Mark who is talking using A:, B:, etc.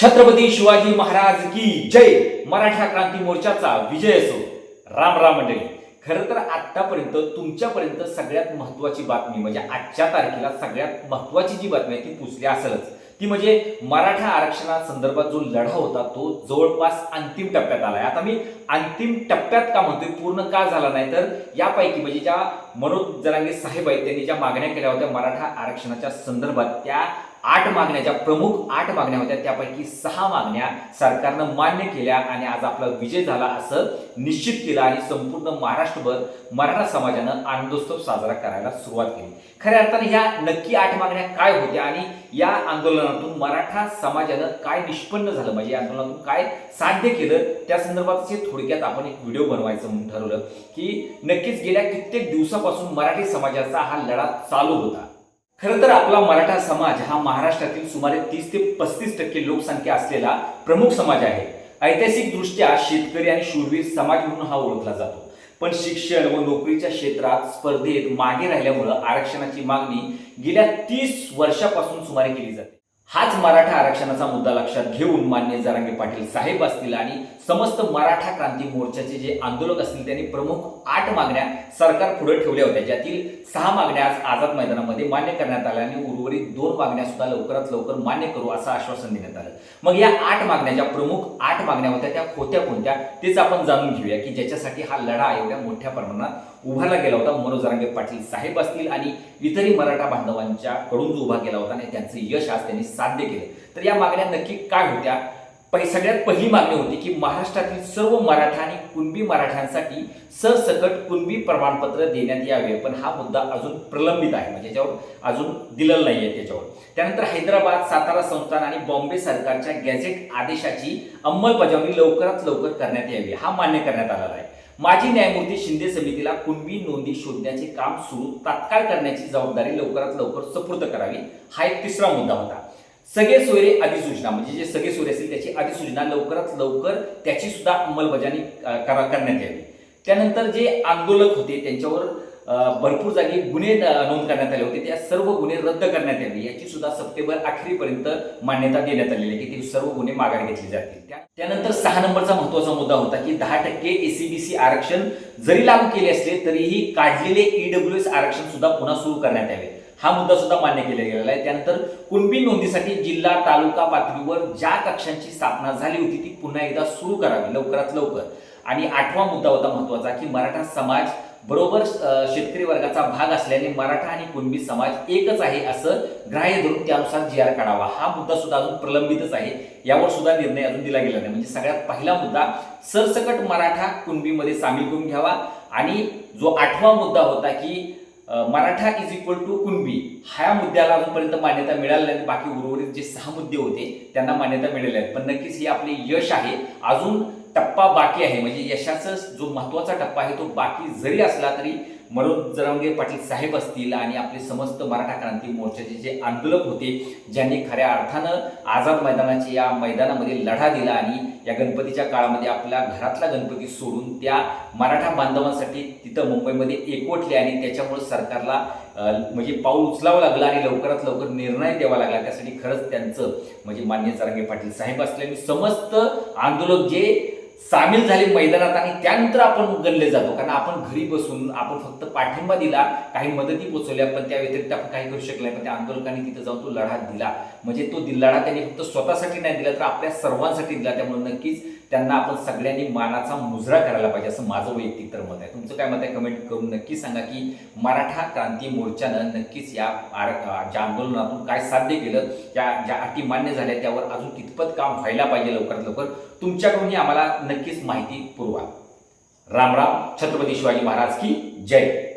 A: छत्रपती शिवाजी महाराज की जय. मराठा क्रांती मोर्चाचा विजय असो. राम राम मंडळी. खरं तर आतापर्यंत तुमच्यापर्यंत सगळ्यात महत्वाची बातमी म्हणजे आजच्या तारखेला सगळ्यात महत्वाची जी बातमी आहे ती पुसली असेलच. ती म्हणजे मराठा आरक्षणासंदर्भात जो लढा होता तो जवळपास अंतिम टप्प्यात आलाय. आता मी अंतिम टप्प्यात का म्हणतोय पूर्ण का झाला नाही तर यापैकी म्हणजे ज्या मनोज जरांगे साहेब आहेत त्यांनी ज्या मागण्या केल्या होत्या मराठा आरक्षणाच्या संदर्भात त्या आठ मागण्या ज्या प्रमुख आठ मागण्या होत्या त्यापैकी सहा मागण्या सरकारनं मान्य केल्या आणि आज आपला विजय झाला असं निश्चित केलं आणि संपूर्ण महाराष्ट्रभर मराठा समाजानं आनंदोत्सव साजरा करायला सुरुवात केली. खऱ्या अर्थाने ह्या नक्की आठ मागण्या काय होत्या आणि या आंदोलनातून मराठा समाजानं काय निष्पन्न झालं? म्हणजे या आंदोलनातून काय साध्य केलं? त्या संदर्भात थोडक्यात आपण एक व्हिडिओ बनवायचं म्हणून ठरवलं की नक्कीच गेल्या कित्येक दिवसापासून मराठी समाजाचा हा लढा चालू होता. खरं तर आपला मराठा समाज हा महाराष्ट्रातील सुमारे तीस ते पस्तीस टक्के लोकसंख्या असलेला प्रमुख समाज आहे. ऐतिहासिक दृष्ट्या शेतकरी आणि शूरवीर समाज म्हणून हा ओळखला जातो. पण शिक्षण व नोकरीच्या क्षेत्रात स्पर्धेत मागे राहिल्यामुळं आरक्षणाची मागणी गेल्या तीस वर्षापासून सुमारे केली जाते. हाच मराठा आरक्षणाचा मुद्दा लक्षात घेऊन मान्य जरांगे पाटील साहेब असतील आणि समस्त मराठा क्रांती मोर्चाचे जे आंदोलक असतील त्यांनी प्रमुख आठ मागण्या सरकार पुढे ठेवल्या होत्या. ज्यातील सहा मागण्या आज आझाद मैदानामध्ये मान्य करण्यात आल्या आणि उर्वरित दोन मागण्या सुद्धा लवकरात लवकर मान्य करू असं आश्वासन देण्यात आलं. मग या आठ मागण्या ज्या प्रमुख आठ मागण्या होत्या त्या होत्या कोणत्या? तेच आपण जाणून घेऊया की ज्याच्यासाठी हा लढा एवढ्या मोठ्या प्रमाणात उभारला गेला होता. मनोज रांगे पाटील साहेब असतील आणि इतरही मराठा बांधवांच्या कडून जो उभा केला होता आणि त्यांचं यश आज त्यांनी साध्य केलं. तर या मागण्या नक्की काय होत्या? पहि सगळ्यात पहिली मागणी होती की महाराष्ट्रातील सर्व मराठा आणि कुणबी मराठ्यांसाठी सरसकट कुणबी प्रमाणपत्र देण्यात यावे. पण हा मुद्दा अजून प्रलंबित आहे. म्हणजे त्याच्यावर अजून दिलेलं नाही आहे त्याच्यावर. त्यानंतर हैदराबाद सातारा संस्थान आणि बॉम्बे सरकारच्या गॅझेट आदेशाची अंमलबजावणी लवकरात लवकर करण्यात यावी. हा मान्य करण्यात आलेला आहे. माजी न्यायमूर्ती शिंदे समितीला कुणबी नोंदी शोधण्याचे काम सुरू तात्काळ करण्याची जबाबदारी लवकरात लवकर सुपूर्द करावी. हा एक तिसरा मुद्दा होता. सगळे सोयरे अधिसूचना म्हणजे जे सगळे सोयरे असतील त्याची अधिसूचना लवकरात लवकर त्याची सुद्धा अंमलबजावणी करा करण्यात यावी. त्यानंतर जे आंदोलक होते त्यांच्यावर भरपूर जागी गुन्हे नोंद करण्यात आले होते. त्या सर्व गुन्हे रद्द करण्यात यावे. याची सुद्धा सप्टेंबर अखेरीपर्यंत मान्यता देण्यात आलेली आहे की ते सर्व गुन्हे माघार घेतले जातील. त्यानंतर सहा नंबरचा महत्त्वाचा मुद्दा होता की दहा टक्के एसीबीसी आरक्षण जरी लागू केले असले तरीही काढलेले ईडब्ल्यू एस आरक्षण सुद्धा पुन्हा सुरू करण्यात यावे. हा मुद्दा सुद्धा मान्य केला गेलेला आहे. त्यानंतर कुणबी नोंदीसाठी जिल्हा तालुका पातळीवर ज्या कक्षांची स्थापना झाली होती ती पुन्हा एकदा सुरू करावी लवकरात लवकर. आणि आठवा मुद्दा होता महत्त्वाचा की मराठा समाज बरोबर शेतकरी वर्गाचा भाग असल्याने मराठा आणि कुणबी समाज एकच आहे असं ग्राह्य धरून त्यानुसार जी आर काढावा. हा मुद्दा सुद्धा अजून प्रलंबितच आहे. यावर सुद्धा निर्णय अजून दिला गेला नाही. म्हणजे सगळ्यात पहिला मुद्दा सरसकट मराठा कुणबीमध्ये सामील करून घ्यावा. आणि जो आठवा मुद्दा होता की Maratha is equal to Kunbi. ह्या मुद्द्याला अजूनपर्यंत मान्यता मिळाली नाही. बाकी उर्वरित जे सहा मुद्दे होते त्यांना मान्यता मिळाली आहेत पण नक्कीच हे आपले यश आहे. अजून टप्पा बाकी आहे. म्हणजे यशाचा जो महत्त्वाचा टप्पा आहे तो बाकी जरी असला तरी मनोज जरांगे पाटील साहेब असतील आणि आपले समस्त मराठा क्रांती मोर्चाचे जे आंदोलक होते ज्यांनी खऱ्या अर्थानं आझाद मैदानाची या मैदानामध्ये लढा दिला आणि या गणपतीच्या काळामध्ये आपल्या घरातला गणपती सोडून त्या मराठा बांधवांसाठी तिथं मुंबईमध्ये एकवटले आणि त्याच्यामुळे सरकारला म्हणजे पाऊल उचलावं लागलं आणि लवकरात लवकर निर्णय द्यावा लागला. त्यासाठी खरंच त्यांचं म्हणजे मान्य जरांगे पाटील साहेब असल्याने समस्त आंदोलक जे सामील झाले मैदानात आणि त्यानंतर आपण गणले जातो. कारण आपण घरी बसून आपण फक्त पाठिंबा दिला काही मदती पोचवल्या पण त्या व्यतिरिक्त आपण काही करू शकले पण त्या आंदोलकांनी तिथं जाऊन तो लढा दिला. म्हणजे तो लढा त्यांनी फक्त स्वतःसाठी नाही दिला तर आपल्या सर्वांसाठी दिला. त्यामुळे नक्कीच त्यांना आपण सगळ्यांनी मानाचा मुजरा करायला पाहिजे असं माझं वैयक्तिक तर मत आहे. तुमचं काय मत आहे? कमेंट करून नक्की सांगा की मराठा क्रांती मोर्चानं नक्कीच या ज्या आंदोलनातून काय साध्य केलं त्या ज्या अटी मान्य झाल्या त्यावर अजून कितपत काम व्हायला पाहिजे लवकरात लवकर तुमच्याकडूनही आम्हाला नक्कीच माहिती पुरवा. रामराम छत्रपती शिवाजी महाराज की जय.